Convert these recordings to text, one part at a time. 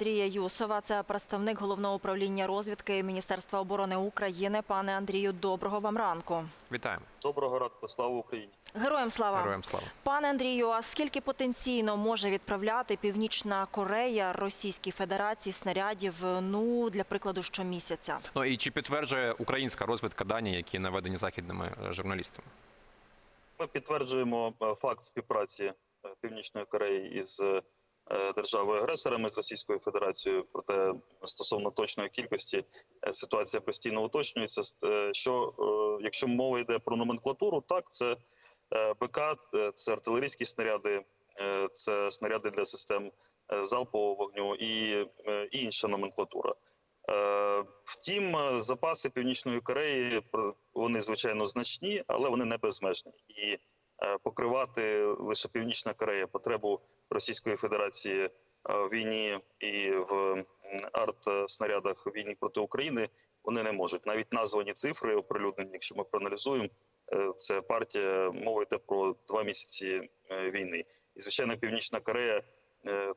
Андрія Юсова, це представник головного управління розвідки Міністерства оборони України. Пане Андрію, доброго вам ранку. Вітаємо. Доброго ранку, слава Україні. Героям слава. Героям слава. Пане Андрію, а скільки потенційно може відправляти Північна Корея Російській Федерації снарядів, ну для прикладу, щомісяця? Ну і чи підтверджує українська розвідка дані, які наведені західними е, журналістами? Ми підтверджуємо е, факт співпраці е, Північної Кореї із державою-агресорами з Російською Федерацією. Проте стосовно точної кількості е, ситуація постійно уточнюється. Е, Що е, якщо мова йде про номенклатуру, так це е, БК, е, це артилерійські снаряди, е, це снаряди для систем е, залпового вогню і, е, інша номенклатура. Е, Втім, е, запаси Північної Кореї вони звичайно значні, але вони не безмежні. І е, покривати лише Північна Корея потребу Російської Федерації е, в війні і в артснарядах війні проти України вони не можуть. Навіть названі цифри оприлюднені, якщо ми проаналізуємо, е, це партія мова йде про два місяці е, війни. І звичайно, Північна Корея е,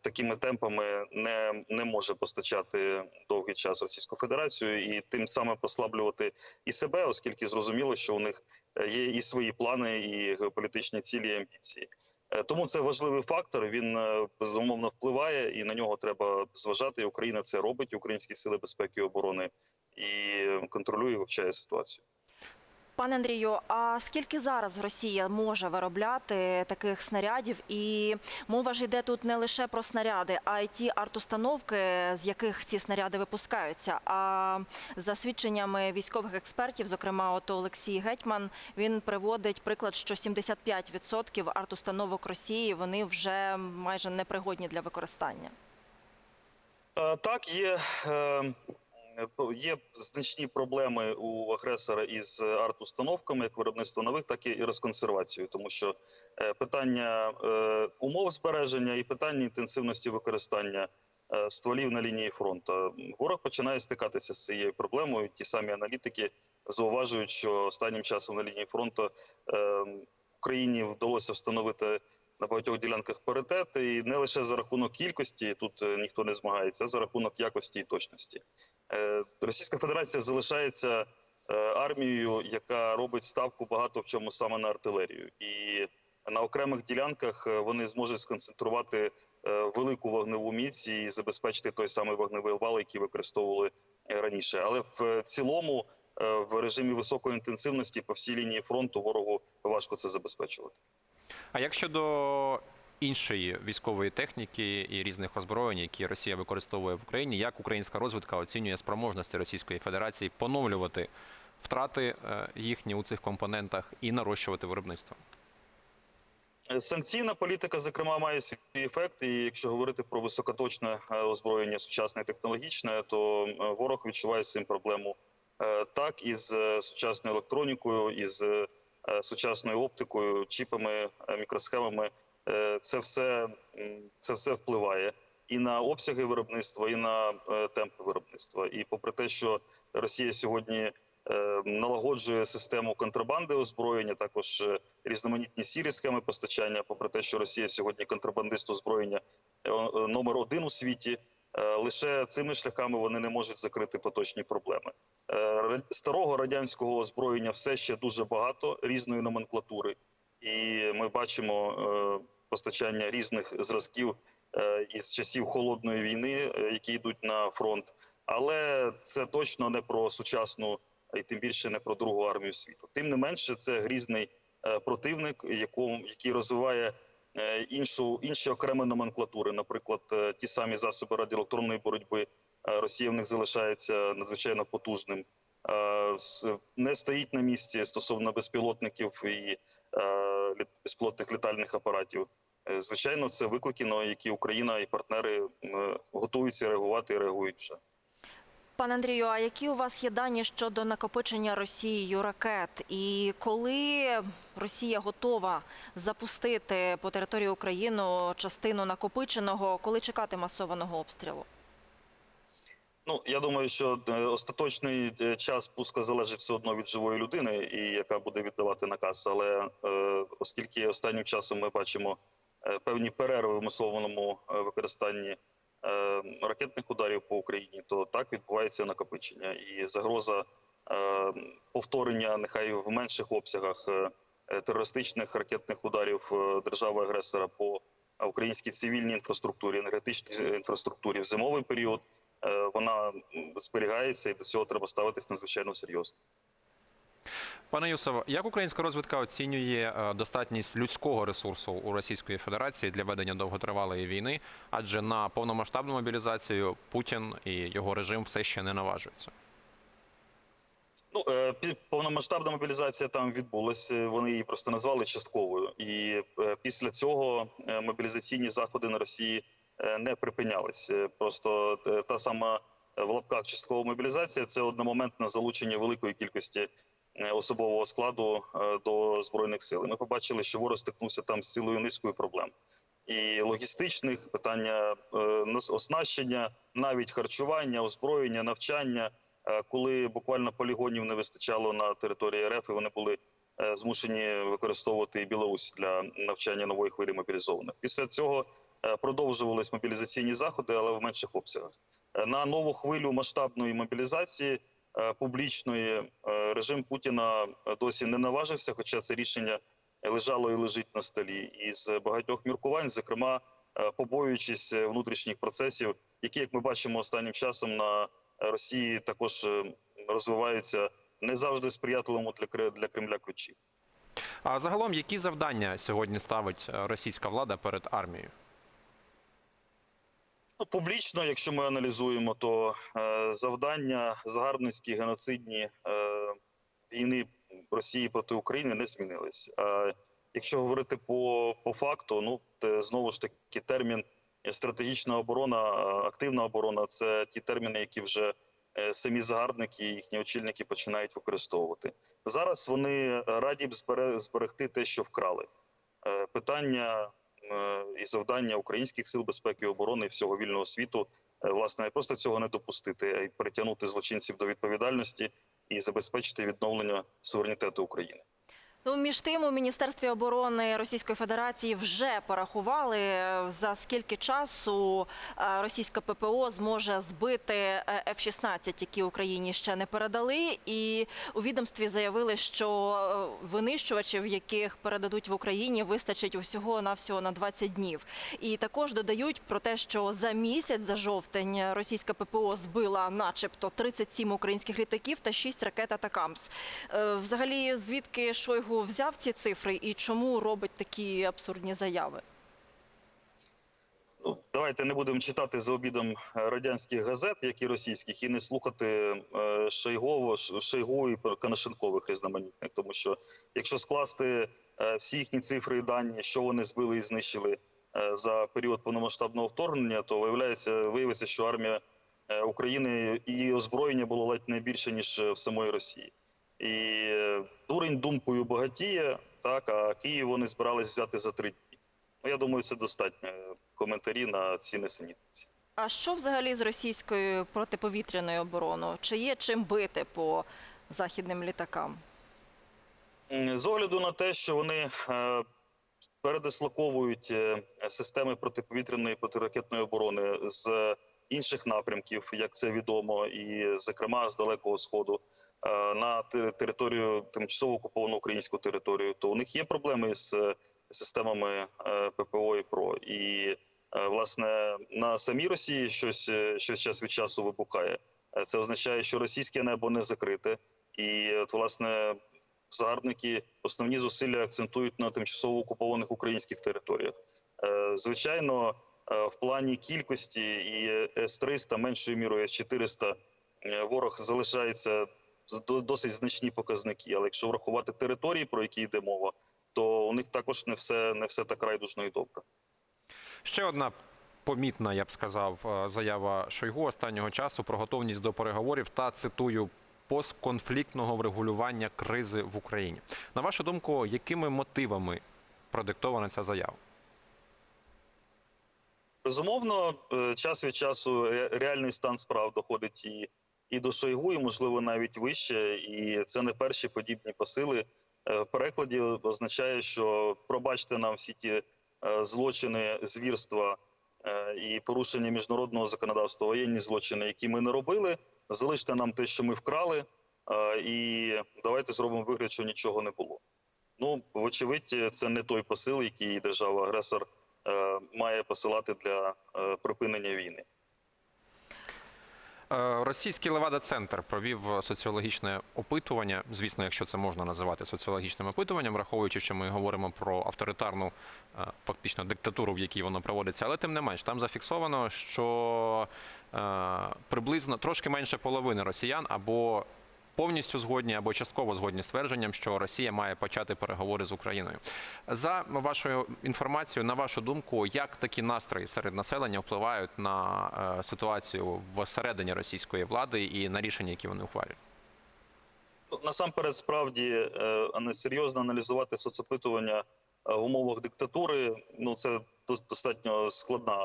такими темпами не, не може постачати довгий час Російську Федерацію і тим самим послаблювати і себе, оскільки зрозуміло, що у них е, є і свої плани, і геополітичні цілі, і амбіції. Е, Тому це важливий фактор. Він е, безумовно впливає, і на нього треба зважати. Україна це робить. Українські сили безпеки і оборони і контролює вивчає ситуацію. Пане Андрію, а скільки зараз Росія може виробляти таких снарядів? І мова ж йде тут не лише про снаряди, а й ті артустановки, з яких ці снаряди випускаються. А за свідченнями військових експертів, зокрема, от Олексій Гетьман, він приводить приклад, що 75% артустановок Росії вони вже майже непригодні для використання. Е, Так, є, е, є значні проблеми у агресора із арт-установками, як виробництво нових, так і розконсервацією, тому що е, питання е, умов збереження і питання інтенсивності використання е, стволів на лінії фронту. Ворог починає стикатися з цією проблемою. Ті самі аналітики зауважують, що останнім часом на лінії фронту е, Україні вдалося встановити на багатьох ділянках паритет, і не лише за рахунок кількості, тут е, ніхто не змагається, а за рахунок якості і точності. Е, Російська Федерація залишається е, армією, яка робить ставку багато в чому саме на артилерію, і на окремих ділянках вони зможуть сконцентрувати велику вогневу міць і забезпечити той самий вогневий вал, який використовували раніше. Але в цілому, в режимі високої інтенсивності по всій лінії фронту ворогу важко це забезпечувати. А як щодо іншої військової техніки і різних озброєнь, які Росія використовує в Україні, як українська розвідка оцінює спроможності Російської Федерації поновлювати втрати е, їхні у цих компонентах і нарощувати виробництво? Е, Санкційна політика, зокрема, має свій ефект. І якщо говорити про високоточне е, озброєння, сучасне і технологічне, то ворог відчуває з цим проблему так із сучасною електронікою, із сучасною оптикою, чіпами, е, мікросхемами. Е, Це все, це все впливає і на обсяги виробництва, і на е, темпи виробництва. І попри те, що Росія сьогодні е, налагоджує систему контрабанди озброєння, також е, різноманітні сірі схеми постачання. Попри те, що Росія сьогодні контрабандист озброєння е, е, номер один у світі. Е, Лише цими шляхами вони не можуть закрити поточні проблеми. Е, Старого радянського озброєння все ще дуже багато різної номенклатури, і ми бачимо е, постачання різних зразків із часів холодної війни, які йдуть на фронт. Але це точно не про сучасну і тим більше не про другу армію світу. Тим не менше, це грізний противник, який розвиває іншу інші окремі номенклатури, наприклад, е, ті самі засоби радіоелектронної боротьби. Е, Росія в них залишається надзвичайно потужним. Е, Не стоїть на місці стосовно безпілотників і е, безпілотних літальних апаратів. Е, Звичайно, це виклики, на які Україна і партнери готуються реагувати і реагують вже. Пане Андрію, а які у вас є дані щодо накопичення Росією ракет? І коли Росія готова запустити по території України частину накопиченого, коли чекати масованого обстрілу? Ну я думаю, що е, остаточний е, час пуска залежить все одно від живої людини, і яка буде віддавати наказ. Але е, оскільки останнім часом ми бачимо е, певні перерви в масованому використанні ракетних ударів по Україні, то так відбувається накопичення і загроза е, повторення, нехай в менших обсягах е, е, терористичних ракетних ударів е, держави-агресора по українській цивільній інфраструктурі, енергетичній інфраструктурі в зимовий період. е, Вона зберігається, і до цього треба ставитись надзвичайно серйозно. Пане Юсово, як українська розвідка оцінює е, достатність людського ресурсу у Російської Федерації для ведення довготривалої війни? Адже на повномасштабну мобілізацію Путін і його режим все ще не наважуються. Ну, е, повномасштабна мобілізація там відбулася. Вони її просто назвали частковою. І е, після цього мобілізаційні заходи на Росії не припинялись. Просто та сама в лапках часткова мобілізація це одномоментне залучення великої кількості особового складу е, до збройних сил. Ми побачили, що ворог стикнувся там з цілою низкою проблем. І логістичних питання е, оснащення, навіть харчування, озброєння, навчання. Е, коли буквально полігонів не вистачало на території РФ, і вони були е, змушені використовувати і Білорусь для навчання нової хвилі мобілізованих. Після цього е, продовжувались мобілізаційні заходи, але в менших обсягах. Е, На нову хвилю масштабної мобілізації е, публічної е, режим Путіна е, досі не наважився, хоча це рішення лежало і лежить на столі. І з багатьох міркувань, зокрема, е, побоюючись е, внутрішніх процесів, які, як ми бачимо останнім часом на Росії також е, розвиваються не завжди сприятливому для для Кремля ключі. А загалом, які завдання сьогодні ставить е, російська влада перед армією? Ну, публічно, якщо ми аналізуємо, то е, завдання загарбницькі геноцидні е, війни Росії проти України не змінились. А якщо говорити по, по факту, ну те, знову ж таки термін стратегічна оборона, е, активна оборона це ті терміни, які вже самі загарбники і їхні очільники починають використовувати. Зараз вони раді б зберегти те, що вкрали. Питання і завдання українських сил безпеки і оборони і всього вільного світу е, власне не просто цього не допустити, а й притягнути злочинців до відповідальності і забезпечити відновлення суверенітету України. Ну, між тим, у Міністерстві оборони Російської Федерації вже порахували, е, за скільки часу е, російська ППО зможе збити е, F-16, які Україні ще не передали. І у відомстві заявили, що винищувачів, яких передадуть в Україні, вистачить усього на всього на 20 днів. І також додають про те, що за місяць, за жовтень, російська ППО збила, начебто, 37 українських літаків та 6 ракет Атакамс. Взагалі, звідки Шойгу взяв ці цифри і чому робить такі абсурдні заяви? Ну, давайте не будемо читати за обідом е, радянських газет, як і російських, і не слухати е, Шойгова, Шойгу і Коношенкових різноманітних. Тому що якщо скласти е, всі їхні цифри і дані, що вони збили і знищили за період повномасштабного вторгнення, то виявляється, виявиться, що армія України і озброєння було ледь не більше ніж в самої Росії. І е, дурень думкою багатіє, так а Київ вони збирались взяти за три дні. Ну, я думаю, це достатньо е, коментарі на ці несенітниці. А що взагалі з російською протиповітряною обороною? Чи є чим бити по західним літакам? З огляду на те, що вони е, передислоковують системи протиповітряної протиракетної оборони з інших напрямків, як це відомо, і зокрема з далекого сходу на територію тимчасово окуповану українську територію, то у них є проблеми з е, системами е, ППО і ПРО. І е, власне на самій Росії щось, е, щось час від часу вибухає. Е, Це означає, що російське небо не закрите, і от власне загарбники основні зусилля акцентують на тимчасово окупованих українських територіях. Е, Звичайно, е, в плані кількості і С-300, меншою мірою С-400, е, ворог залишається досить значні показники. Але якщо врахувати території, про які йде мова, то у них також не все, не все так райдужно і добре. Ще одна помітна, я б сказав, е, заява Шойгу останнього часу про готовність до переговорів та цитую. Постконфліктного врегулювання кризи в Україні. На вашу думку, якими мотивами продиктована ця заява? Безумовно, е, час від часу реальний стан справ доходить і, і до Шойгу, і можливо навіть вище. І це не перші подібні посили. Е, В перекладі означає, що пробачте нам всі ті е, злочини, звірства е, і порушення міжнародного законодавства, воєнні злочини, які ми не робили. Залиште нам те, що ми вкрали, і давайте зробимо вигляд, що нічого не було. Ну, вочевидь, це не той посил, який держава-агресор має посилати для припинення війни. Е, Російський Левада-центр провів соціологічне опитування. Звісно, якщо це можна називати соціологічним опитуванням, враховуючи, що ми говоримо про авторитарну е, фактично диктатуру, в якій воно проводиться. Але тим не менш, там зафіксовано, що е, приблизно трошки менше половини росіян або повністю згодні або частково згодні з твердженням, що Росія має почати переговори з Україною. За вашою інформацією, на вашу думку, як такі настрої серед населення впливають на е, ситуацію всередині російської влади і на рішення, які вони ухвалюють? Насамперед, справді, е, не серйозно аналізувати соцопитування е, в умовах диктатури. Ну це дос- достатньо складна,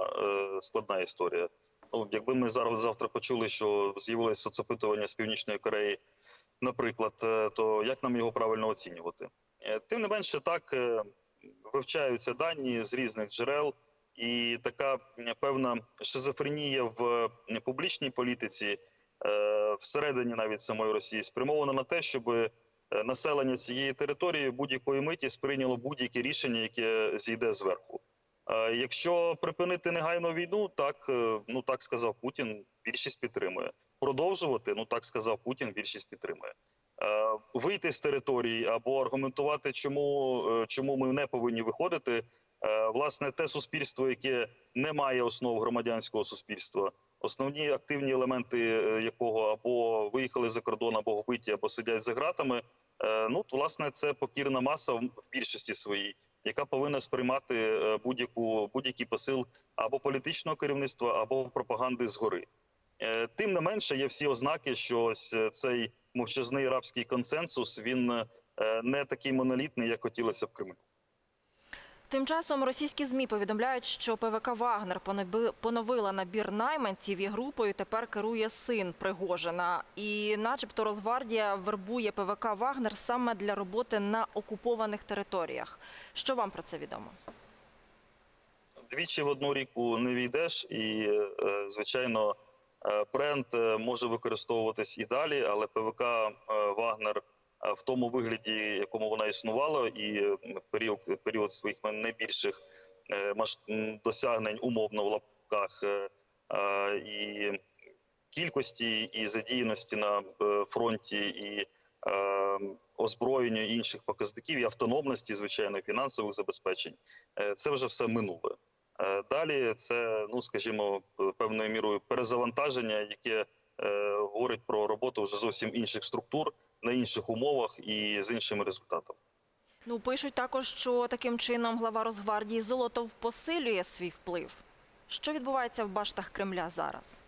складна історія. Ну, якби ми зараз завтра почули, що з'явилось соцопитування з Північної Кореї, наприклад, е, то як нам його правильно оцінювати? Е, Тим не менше, так е, вивчаються дані з різних джерел, і така певна шизофренія в публічній політиці всередині навіть самої Росії спрямована на те, щоб населення цієї території будь-якої миті сприйняло будь-яке рішення, яке зійде зверху. Е, Якщо припинити негайно війну, так е, ну так сказав Путін, більшість підтримує. Продовжувати, ну так сказав Путін, більшість підтримує. Е, Вийти з території або аргументувати, чому, чому ми не повинні виходити. Власне, те суспільство, яке не має основ громадянського суспільства, основні активні елементи якого або виїхали за кордон, або вбиті, або сидять за ґратами. Ну, власне, це покірна маса в більшості своїй, яка повинна сприймати е, будь-яку будь-який посил або політичного керівництва, або пропаганди згори. Е, Тим не менше, є всі ознаки, що ось е, цей мовчазний арабський консенсус він не такий монолітний, як хотілося б Кремлю. Тим часом російські змі повідомляють, що ПВК Вагнер поновила набір найманців і групою тепер керує син Пригожина. І, начебто, Росгвардія вербує ПВК Вагнер саме для роботи на окупованих територіях. Що вам про це відомо? двічі в одну ріку не війдеш, і е, звичайно, е, бренд е, може використовуватись і далі, але ПВК Вагнер в тому вигляді, якому вона існувала, і в період, період своїх найбільших е, досягнень умовно в лапках е, і кількості, і задіяності на е, фронті, і озброєння інших показників, і автономності, звичайно, фінансових забезпечень. Це вже все минуле. Далі це, ну скажімо, певною мірою перезавантаження, яке говорить про роботу вже зовсім інших структур на інших умовах і з іншими результатами. Ну, пишуть також, що таким чином глава Росгвардії Золотов посилює свій вплив. Що відбувається в баштах Кремля зараз?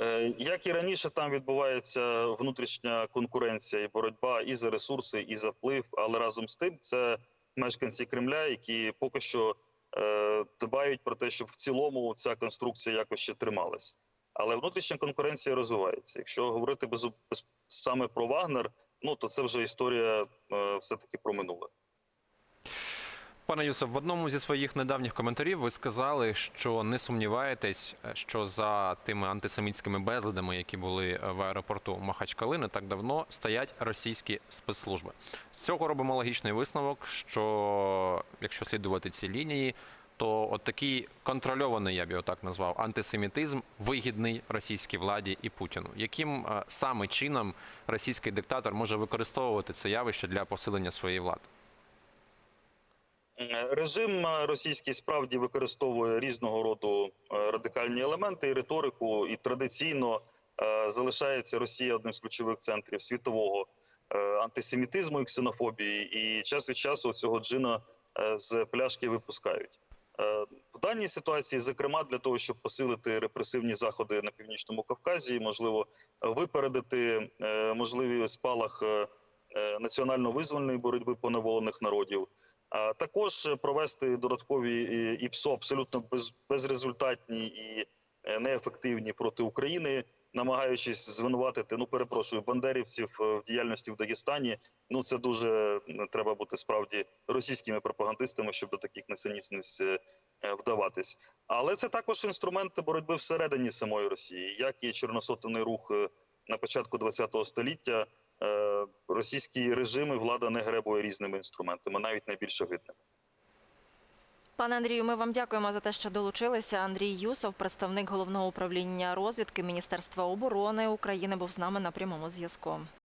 Е, Як і раніше, там відбувається внутрішня конкуренція і боротьба і за ресурси, і за вплив. Але разом з тим, це мешканці Кремля, які поки що е, дбають про те, щоб в цілому ця конструкція якось ще трималась. Але внутрішня конкуренція розвивається. Якщо говорити без, без саме про Вагнер, ну то це вже історія е, все таки про минуле. Пане Юсеф, в одному зі своїх недавніх коментарів ви сказали, що не сумніваєтесь, що за тими антисемітськими безладами, які були е, в аеропорту Махачкали, не так давно стоять російські спецслужби. З цього робимо логічний висновок, що якщо слідувати ці лінії, то от такий контрольований, я б його так назвав, антисемітизм вигідний російській владі і Путіну. Яким е, саме чином російський диктатор може використовувати це явище для посилення своєї влади? Е, Режим е, російський справді використовує різного роду радикальні елементи і риторику, і традиційно залишається Росія одним з ключових центрів світового антисемітизму і ксенофобії. І час від часу цього джина з пляшки випускають. Е, В даній ситуації, зокрема, для того, щоб посилити репресивні заходи на північному Кавказі, можливо, випередити е, можливий спалах е, національно-визвольної боротьби поневолених народів. А також провести додаткові і- ІПСО абсолютно без, безрезультатні і неефективні проти України, намагаючись звинуватити, ну перепрошую, бандерівців е, в діяльності в Дагестані. Ну це дуже треба бути справді російськими пропагандистами, щоб до таких несенітниць е, е, вдаватись. Але це також інструмент боротьби всередині самої Росії, як і чорносотений рух на початку ХХ століття. Російські режими влада не гребує різними інструментами, навіть найбільш огидними. Пане Андрію, ми вам дякуємо за те, що долучилися. Андрій Юсов, представник головного управління розвідки Міністерства оборони України, був з нами на прямому зв'язку.